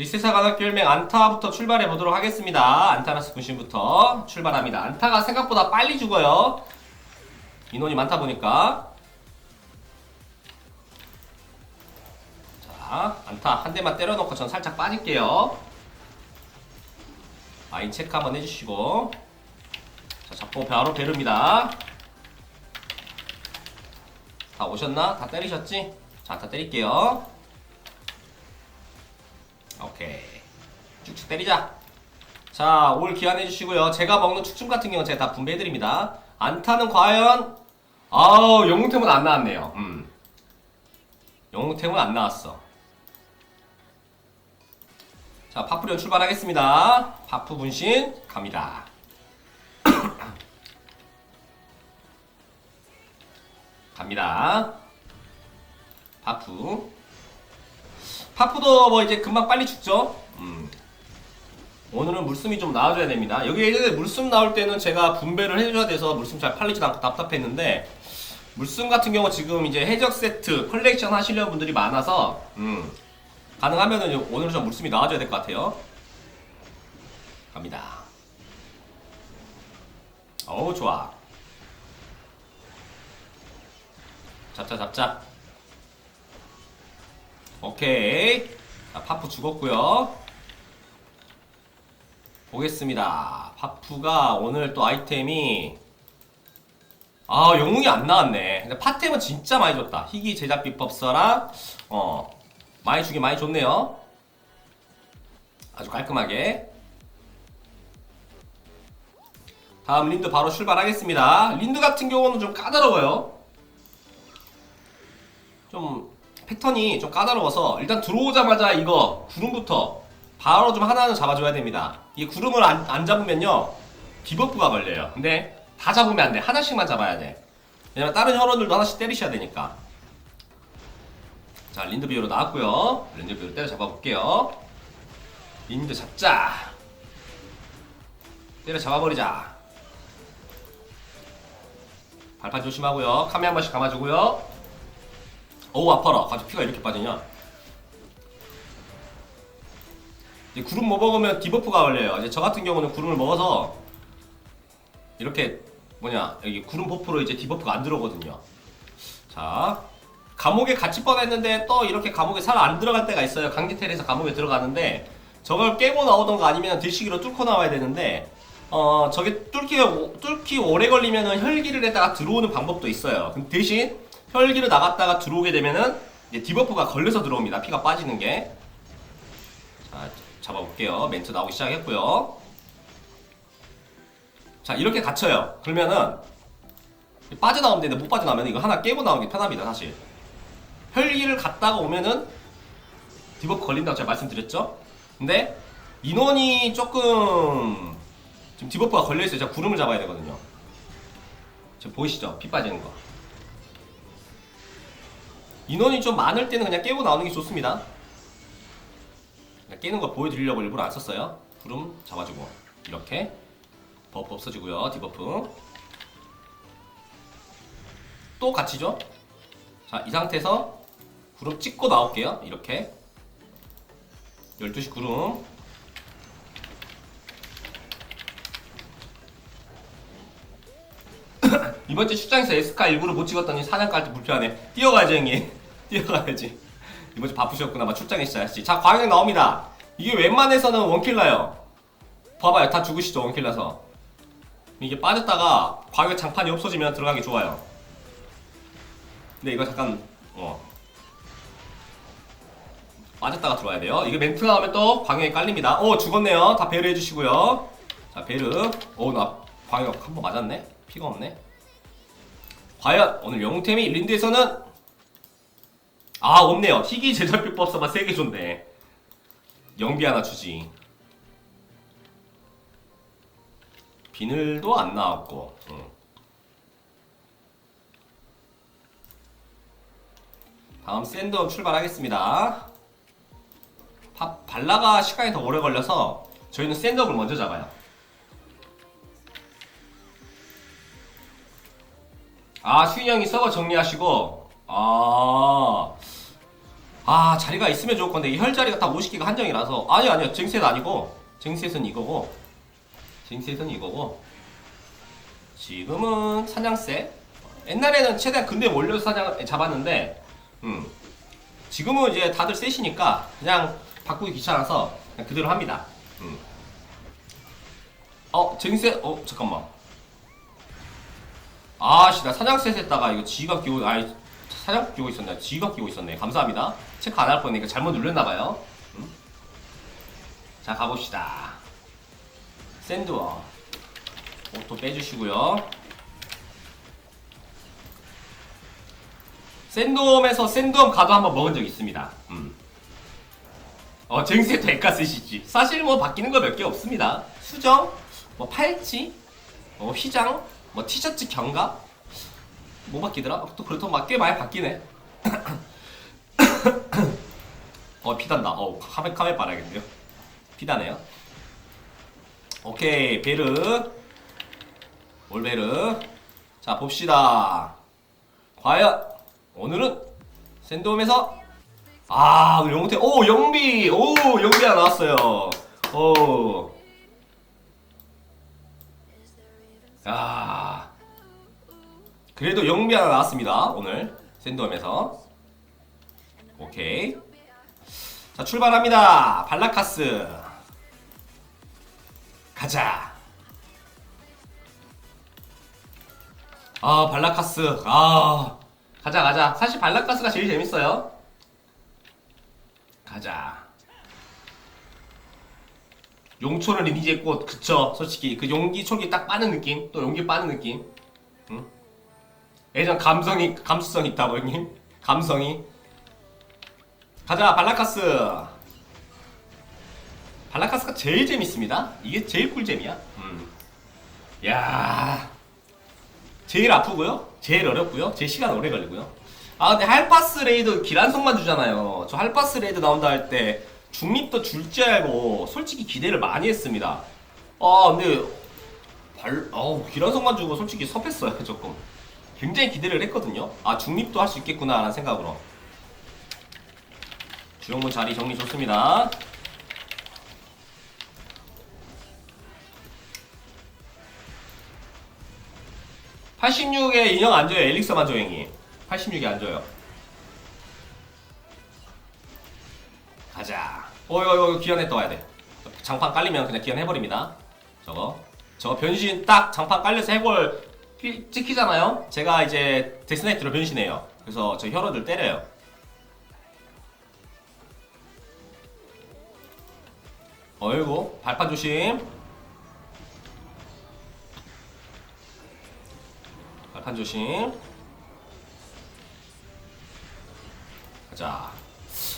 리세사 간악결맹 안타부터 출발해 보도록 하겠습니다. 안타나스 분신부터 출발합니다. 안타가 생각보다 빨리 죽어요. 인원이 많다 보니까. 자, 안타 한 대만 때려놓고 전 살짝 빠질게요. 마인 체크 한번 해주시고. 자, 잡고 바로 베릅니다. 다 오셨나? 다 때리셨지? 자, 다 때릴게요. 오케이. 쭉쭉 때리자. 자, 올 기한해 주시고요. 제가 먹는 축중 같은 경우는 제가 다 분배해 드립니다. 안타는 과연, 아우, 영웅템은 안 나왔네요. 음. 영웅템은 안 나왔어. 자, 파프리온 출발하겠습니다. 파프 분신 갑니다. 갑니다. 파프. 파프도 뭐 이제 금방 빨리 죽죠. 음. 오늘은 물숨이 좀 나와줘야 됩니다. 여기 예전에 물숨 나올 때는 제가 분배를 해줘야 돼서 물숨 잘 팔리지도 않고 답답했는데 물숨 같은 경우 지금 이제 해적 세트 컬렉션 하시려는 분들이 많아서 음. 가능하면은 오늘은 좀 물숨이 나와줘야 될 것 같아요. 갑니다. 어우 좋아. 잡자 잡자. 오케이. 자, 파프 죽었고요. 보겠습니다. 파프가 오늘 또 아이템이 아 영웅이 안 나왔네. 근데 파템은 진짜 많이 줬다. 희귀 제작 비법서랑 어 많이 주긴 많이 줬네요. 아주 깔끔하게. 다음 린드 바로 출발하겠습니다. 린드 같은 경우는 좀 까다로워요. 좀 패턴이 좀 까다로워서 일단 들어오자마자 이거 구름부터 바로 좀 하나는 잡아줘야 됩니다. 이 구름을 안, 안 잡으면요 디버프가 걸려요. 근데 다 잡으면 안 돼. 하나씩만 잡아야 돼. 왜냐면 다른 혈원들도 하나씩 때리셔야 되니까. 자 린드 비오로 나왔고요. 린드 비오로 때려 잡아볼게요. 린드 잡자. 때려 잡아버리자. 발판 조심하고요. 카메 한 번씩 감아주고요. 어우 아파라. 갑자기 피가 이렇게 빠지냐? 이제 구름 못 먹으면 디버프가 걸려요. 이제 저 같은 경우는 구름을 먹어서 이렇게 뭐냐 여기 구름 버프로 이제 디버프가 안 들어오거든요. 자 감옥에 갇힐 뻔했는데 또 이렇게 감옥에 살 안 들어갈 때가 있어요. 강기텔에서 감옥에 들어가는데 저걸 깨고 나오던가 아니면 들시기로 뚫고 나와야 되는데 어 저게 뚫기 뚫기 오래 걸리면은 혈기를 했다가 들어오는 방법도 있어요. 근데 대신 혈기를 나갔다가 들어오게 되면은 이제 디버프가 걸려서 들어옵니다. 피가 빠지는 게. 자, 잡아볼게요. 멘트 나오기 시작했고요. 자, 이렇게 갇혀요. 그러면은 빠져나오면 되는데 못 빠져나오면 이거 하나 깨고 나오는 게 편합니다, 사실. 혈기를 갔다가 오면은 디버프 걸린다고 제가 말씀드렸죠? 근데 인원이 조금 지금 디버프가 걸려있어요. 제가 구름을 잡아야 되거든요. 지금 보이시죠? 피 빠지는 거. 인원이 좀 많을 때는 그냥 깨고 나오는 게 좋습니다. 깨는 거 보여드리려고 일부러 안 썼어요. 구름 잡아주고 이렇게 버프 없어지고요. 디버프 또 갇히죠? 자, 이 상태에서 구름 찍고 나올게요. 이렇게 12시 구름 이번 주 출장에서 에스카 일부러 못 찍었더니 사냥 깔때 불편하네. 뛰어가야지 형님. 뛰어가야지. 이번 주 바쁘셨구나. 막 출장에 시작했지. 자 과격 나옵니다. 이게 웬만해서는 원킬러요. 봐봐요. 다 죽으시죠 원킬러서. 이게 빠졌다가 과격 장판이 없어지면 들어가기 좋아요. 근데 이거 잠깐 어 빠졌다가 들어와야 돼요. 이게 멘트 나오면 또 광역이 깔립니다. 오 죽었네요. 다 배려 해주시고요. 자 베르. 오나 광역 한 번 맞았네. 피가 없네. 과연 오늘 영웅템이 린드에서는 아 없네요. 희귀 제작비법서만 3개 줬네. 영비 하나 주지. 비늘도 안 나왔고. 응. 다음 샌드업 출발하겠습니다. 바, 발라가 시간이 더 오래 걸려서 저희는 샌드업을 먼저 잡아요. 아, 수인 형이 서버 정리하시고, 아, 아 자리가 있으면 좋을 건데 이 혈자리가 딱 50개가 한정이라서. 아니 아니요. 쟁셋 아니고. 쟁셋은 이거고. 쟁셋은 이거고. 지금은 사냥세? 옛날에는 최대한 근대 몰려서 사냥 잡았는데 음. 지금은 이제 다들 셋이니까 그냥 바꾸기 귀찮아서 그냥 그대로 합니다. 음. 어 쟁셋 어 잠깐만. 아씨 나 사냥셋 했다가 이거 지가 끼고 아이 사냥 끼고 있었네. 지가 끼고 있었네. 감사합니다 체크 안할 뻔니까 잘못 눌렀나봐요. 음? 자 가봅시다. 샌드워. 옷도 빼주시고요. 샌드홈에서 샌드홈 가도 한번 먹은 적 있습니다. 음. 어 쟁세 대가 쓰시지. 사실 뭐 바뀌는 거 몇 개 없습니다. 수정 뭐 팔찌 어 휘장 뭐 티셔츠 경가 뭐 바뀌더라? 또 그렇다고 막 꽤 많이 바뀌네 어 피단다. 어 카메 카메 빨아야겠네요. 피다네요. 오케이 베르. 올베르. 자 봅시다. 과연 오늘은 샌드홈에서 아 영태 오 영비. 오 영비가 나왔어요. 오. 야. 그래도 영비 하나 나왔습니다. 오늘 샌드홈에서. 오케이. 자, 출발합니다. 발라카스. 가자. 아, 발라카스. 아. 가자, 가자. 사실 발라카스가 제일 재밌어요. 가자. 용초는 리니지의 꽃, 그쵸. 솔직히 그 용기 촉이 딱 빠는 느낌, 또 용기 빠는 느낌. 응? 예전 감성이 감수성 있다고 형님. 감성이. 가자 발라카스. 발라카스가 제일 재밌습니다. 이게 제일 꿀잼이야. 음. 야. 제일 아프고요. 제일 어렵고요. 제일 시간 오래 걸리고요. 아 근데 할파스 레이드 기란성만 주잖아요. 저 할파스 레이드 나온다 할 때 중립도 줄 줄 알고 솔직히 기대를 많이 했습니다. 아 근데 발 어우 기란성만 주고 솔직히 섭했어요 조금. 굉장히 기대를 했거든요. 아 중립도 할 수 있겠구나 라는 생각으로. 주영문 자리 정리 좋습니다. (86에) 인형 안 줘요 엘릭서만 줘 형이. (86에) 안 줘요. 가자. 어 이거 이거 기한했다 와야 돼. 장판 깔리면 그냥 기한해버립니다. 저거. 저거 변신 딱 장판 깔려서 해골 끼- 찍히잖아요? 제가 이제 데스나이트로 변신해요. 그래서 저 혈어들 때려요 어이구 발판 조심 발판 조심 가자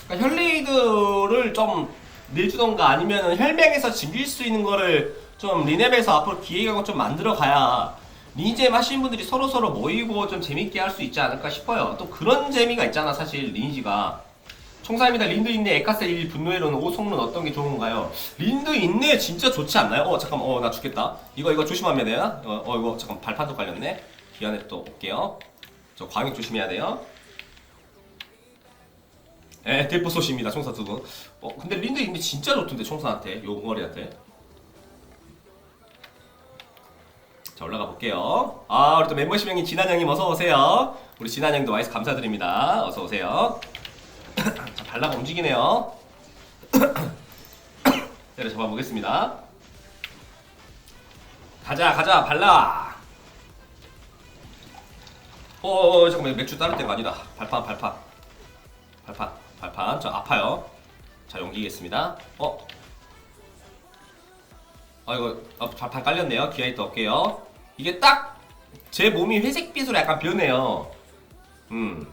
그러니까 혈레이드를 좀 내주던가 아니면 혈맹에서 즐길 수 있는 거를 좀 리넵에서 앞으로 기획하고 좀 만들어 가야 리니잼 하시는 분들이 서로 서로 모이고 좀 재밌게 할 수 있지 않을까 싶어요. 또 그런 재미가 있잖아 사실 리니지가. 총사입니다. 린드 인내 에카셀 1 분노에로는 오송은 어떤 게 좋은가요? 린드 인내 진짜 좋지 않나요? 어 잠깐만 어나 죽겠다. 이거 이거 조심하면 돼요. 어, 어 이거 잠깐 발판도 깔렸네. 기안에 또 올게요. 저 광역 조심해야 돼요. 에 대포 소시입니다 총사 두 분. 어 근데 린드 인내 진짜 좋던데 총사한테 요거리한테. 자 올라가 볼게요. 아 우리 또 멤버십 형님 진한 형님 어서 오세요. 우리 진한 형도 와이스 감사드립니다. 어서 오세요. 자 발라가 움직이네요. 때려 잡아 보겠습니다. 가자 가자 발라. 어, 어 잠깐만 맥주 따를 때가 아니다. 발판 발판 발판 발판 저 아파요. 자 옮기겠습니다. 어 아 이거 아, 발판 깔렸네요. 기아이트 어깨요. 이게 딱 제 몸이 회색빛으로 약간 변해요. 음.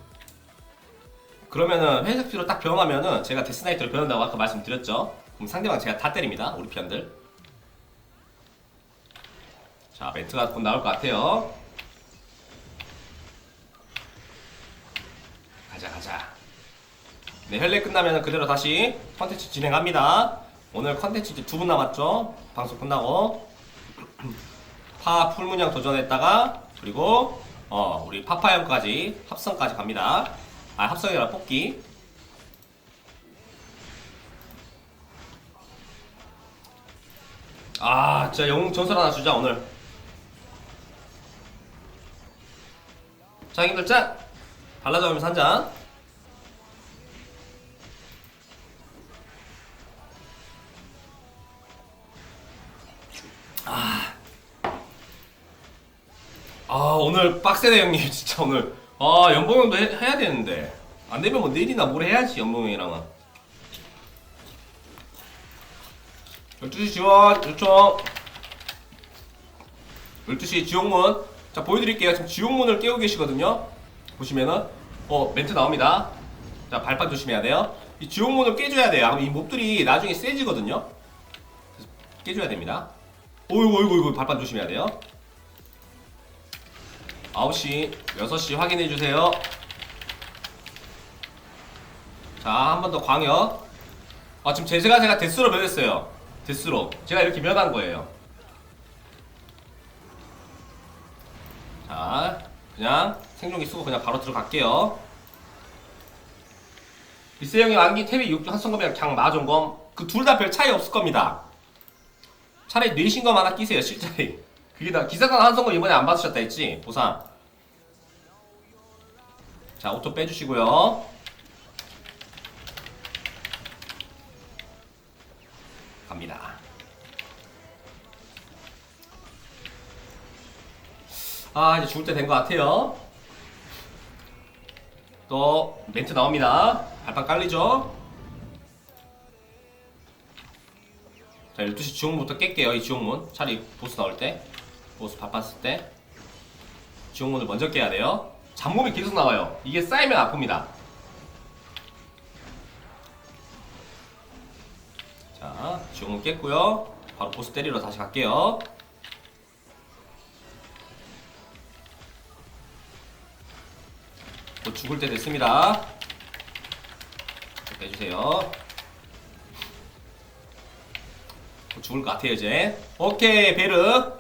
그러면은 회색빛으로 딱 변하면은 제가 데스나이트로 변한다고 아까 말씀드렸죠. 그럼 상대방 제가 다 때립니다. 우리 편들. 자 멘트가 곧 나올 것 같아요. 가자 가자. 네 혈례 끝나면 그대로 다시 컨텐츠 진행합니다. 오늘 컨텐츠 이제 두 분 남았죠. 방송 끝나고 파 풀문양 도전했다가 그리고 어 우리 파파형까지 합성까지 갑니다. 아 합성이라 뽑기. 아 진짜 영웅 전설 하나 주자 오늘. 자 힘들 짠! 발라져가면서 한잔. 아. 아. 오늘 빡세네 형님 진짜 오늘. 아 연봉형도 해, 해야 되는데. 안 되면 뭐 내일이나 모레 해야지 연봉형이랑은. 12시 지원 요청. 12시 지옥문. 자 보여드릴게요. 지금 지옥문을 깨우고 계시거든요. 보시면은. 어 멘트 나옵니다. 자 발판 조심해야 돼요. 이 지옥문을 깨줘야 돼요. 이 몹들이 나중에 세지거든요. 깨줘야 됩니다. 어이구 어이구 어이구 발판 조심해야 돼요 9시 6시 확인해주세요. 자 한 번 더 광역. 아 지금 제가 제가 데스로 변했어요. 데스로. 제가 이렇게 변한 거예요. 자 그냥 생존기 쓰고 그냥 바로 들어갈게요. 리세 형이 안기 탭이 6 한성검이랑 그냥 마존검. 그 둘 다 별 차이 없을 겁니다. 차라리 뇌신검 하나 끼세요 실제로 그게 다 기사단 한성검 이번에 안 받으셨다 했지? 보상. 자 오토 빼주시고요. 갑니다. 아 이제 죽을 때 된 것 같아요. 또 멘트 나옵니다. 발판 깔리죠? 자 12시 지옥문부터 깰게요 이 지옥문. 차라리 보스 나올 때 보스 바빴을 때 지옥문을 먼저 깨야 돼요. 잡몸이 계속 나와요. 이게 쌓이면 아픕니다. 자 지옥문 깼고요. 바로 보스 때리러 다시 갈게요. 곧 죽을 때 됐습니다. 빼주세요. 곧 죽을 것 같아요 이제. 오케이 베르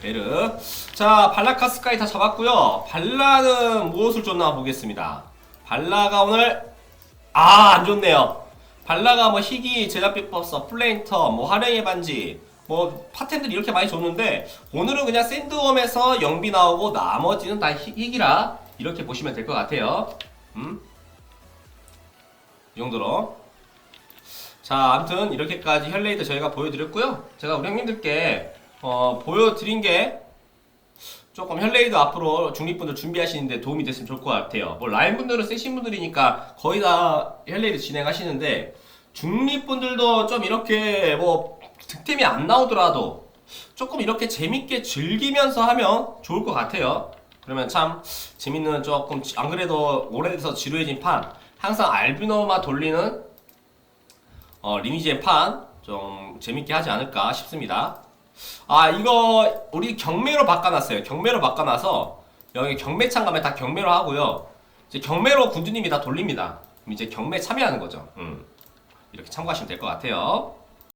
베르. 자 발라카 스카이 다 잡았고요. 발라는 무엇을 줬나 보겠습니다. 발라가 오늘 아 안좋네요. 발라가 뭐 희귀 제작비법서 플레인터 뭐 화령의 반지 뭐 파템들 이렇게 많이 줬는데 오늘은 그냥 샌드웜에서 영비 나오고 나머지는 다 희, 희귀라 이렇게 보시면 될 것 같아요. 음? 이 정도로. 자 아무튼 이렇게까지 헬레이드 저희가 보여드렸고요. 제가 우리 형님들께 어, 보여드린 게 조금 헬레이드 앞으로 중립분들 준비하시는데 도움이 됐으면 좋을 것 같아요. 뭐 라인분들은 세신 분들이니까 거의 다 헬레이드 진행하시는데 중립분들도 좀 이렇게 뭐 득템이 안 나오더라도 조금 이렇게 재밌게 즐기면서 하면 좋을 것 같아요. 그러면 참 재밌는 조금 안 그래도 오래돼서 지루해진 판 항상 알비노만 돌리는 어, 리니지의 판 좀 재밌게 하지 않을까 싶습니다. 아 이거 우리 경매로 바꿔놨어요. 경매로 바꿔놔서 여기 경매창 가면 다 경매로 하고요. 이제 경매로 군주님이 다 돌립니다. 그럼 이제 경매 참여하는 거죠. 음. 이렇게 참고하시면 될 것 같아요